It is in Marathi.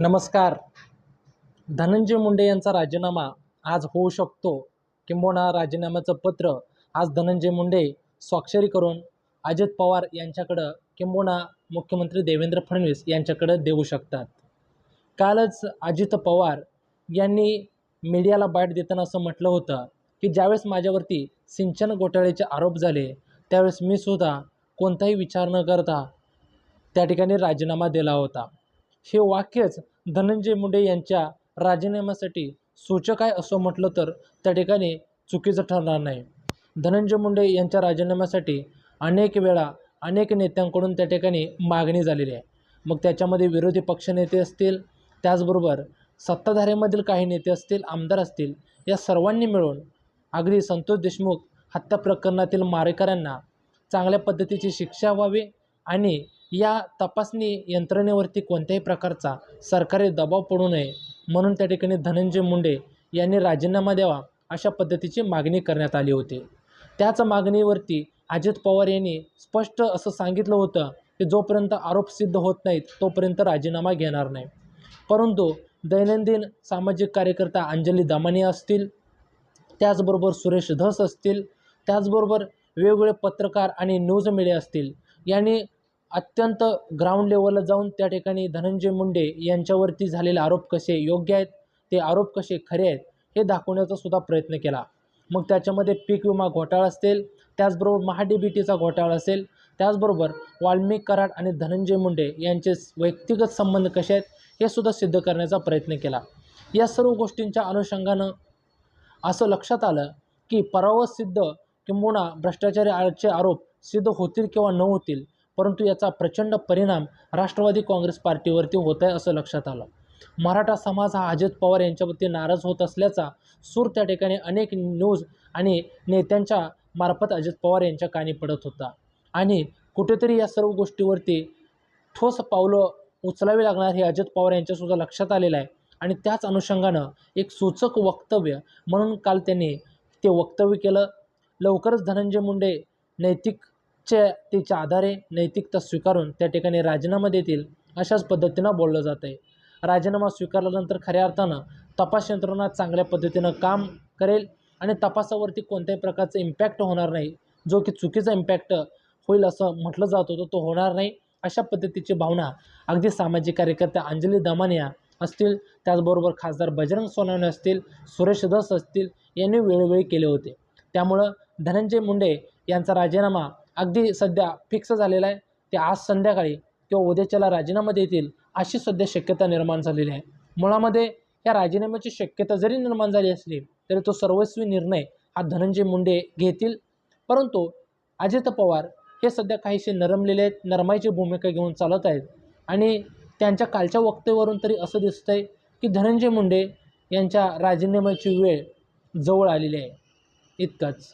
नमस्कार. धनंजय मुंडे यांचा राजीनामा आज होऊ शकतो. किंबहुना राजीनाम्याचं पत्र आज धनंजय मुंडे स्वाक्षरी करून अजित पवार यांच्याकडं किंबहुना मुख्यमंत्री देवेंद्र फडणवीस यांच्याकडं देऊ शकतात. कालच अजित पवार यांनी मीडियाला बाईट देताना असं म्हटलं होतं की ज्यावेळेस माझ्यावरती सिंचन घोटाळ्याचे आरोप झाले त्यावेळेस मी सुद्धा कोणताही विचार न करता त्या ठिकाणी राजीनामा दिला होता. हे वाक्यच धनंजय मुंडे यांच्या राजीनाम्यासाठी सूचक आहे असं म्हटलं तर त्या ठिकाणी चुकीचं ठरणार नाही. धनंजय मुंडे यांच्या राजीनाम्यासाठी अनेक वेळा अनेक नेत्यांकडून त्या ठिकाणी मागणी झालेली आहे. मग त्याच्यामध्ये विरोधी पक्षनेते असतील त्याचबरोबर सत्ताधाऱ्यामधील काही नेते असतील आमदार असतील या सर्वांनी मिळून अगदी संतोष देशमुख हत्या प्रकरणातील मारेकऱ्यांना चांगल्या पद्धतीची शिक्षा व्हावी आणि या तपासणी यंत्रणेवरती कोणत्याही प्रकारचा सरकारी दबाव पडू नये. म्हणून त्या ठिकाणी धनंजय मुंडे यांनी राजीनामा द्यावा अशा पद्धतीची मागणी करण्यात आली होती. त्याच मागणीवरती अजित पवार यांनी स्पष्ट असं सांगितलं होतं की जोपर्यंत आरोप सिद्ध होत नाहीत तोपर्यंत राजीनामा घेणार नाही. परंतु दैनंदिन सामाजिक कार्यकर्ता अंजली दमानी असतील त्याचबरोबर सुरेश धस असतील त्याचबरोबर वेगवेगळे पत्रकार आणि न्यूज मीडिया असतील यांनी अत्यंत ग्राउंड लेवलला जाऊन त्या ठिकाणी धनंजय मुंडे यांच्यावरती झालेले आरोप कसे योग्य आहेत? ते आरोप कसे खरे आहेत? हे दाखवण्याचा सुद्धा प्रयत्न केला. मग त्याच्यामध्ये पीक विमा घोटाळा असेल त्याचबरोबर महाडीबीटीचा बी टीचा घोटाळा असेल त्याचबरोबर वाल्मिक कराड आणि धनंजय मुंडे यांचे व्यक्तिगत संबंध कसे आहेत? हे सुद्धा सिद्ध करण्याचा प्रयत्न केला. या सर्व गोष्टींच्या अनुषंगानं असं लक्षात आलं की पराभव सिद्ध किंबहुना भ्रष्टाचाराचे आरोप सिद्ध होतील किंवा न होतील परंतु याचा प्रचंड परिणाम राष्ट्रवादी काँग्रेस पार्टीवरती होत आहे असं लक्षात आलं. मराठा समाज हा अजित पवार यांच्यावरती नाराज होत असल्याचा सूर त्या ठिकाणी अनेक न्यूज आणि नेत्यांच्या मार्फत अजित पवार यांच्या कानी पडत होता. आणि कुठेतरी या सर्व गोष्टीवरती ठोस पावलं उचलावी लागणार हे अजित पवार यांच्यासुद्धा लक्षात आलेलं आहे. आणि त्याच अनुषंगानं एक सूचक वक्तव्य म्हणून काल त्यांनी ते वक्तव्य केलं. लवकरच धनंजय मुंडे नैतिक तिच्या आधारे नैतिकता स्वीकारून त्या ठिकाणी राजीनामा देतील अशाच पद्धतीनं बोललं जातं आहे राजीनामा स्वीकारल्यानंतर खऱ्या अर्थानं तपास यंत्रणा चांगल्या पद्धतीनं काम करेल आणि तपासावरती कोणत्याही प्रकारचा इम्पॅक्ट होणार नाही. जो की चुकीचा इम्पॅक्ट होईल असं म्हटलं जात होतं तो होणार नाही. अशा पद्धतीची भावना अगदी सामाजिक कार्यकर्त्या अंजली दमानिया असतील त्याचबरोबर खासदार बजरंग सोनवणे असतील सुरेश दस असतील यांनी वेळोवेळी केले होते. त्यामुळं धनंजय मुंडे यांचा राजीनामा अगदी सध्या फिक्स झालेला आहे. ते आज संध्याकाळी किंवा उद्याच्याला राजीनामा देतील अशी सध्या शक्यता निर्माण झालेली आहे. मुळामध्ये या राजीनाम्याची शक्यता जरी निर्माण झाली असली तरी तो सर्वस्वी निर्णय हा धनंजय मुंडे घेतील. परंतु अजित पवार हे सध्या काहीसे नरमलेले आहेत नरमाईची भूमिका घेऊन चालत आहेत. आणि त्यांच्या कालच्या वक्तव्यावरून तरी असं दिसतंय की धनंजय मुंडे यांच्या राजीनाम्याची वेळ जवळ आलेली आहे. इतकंच.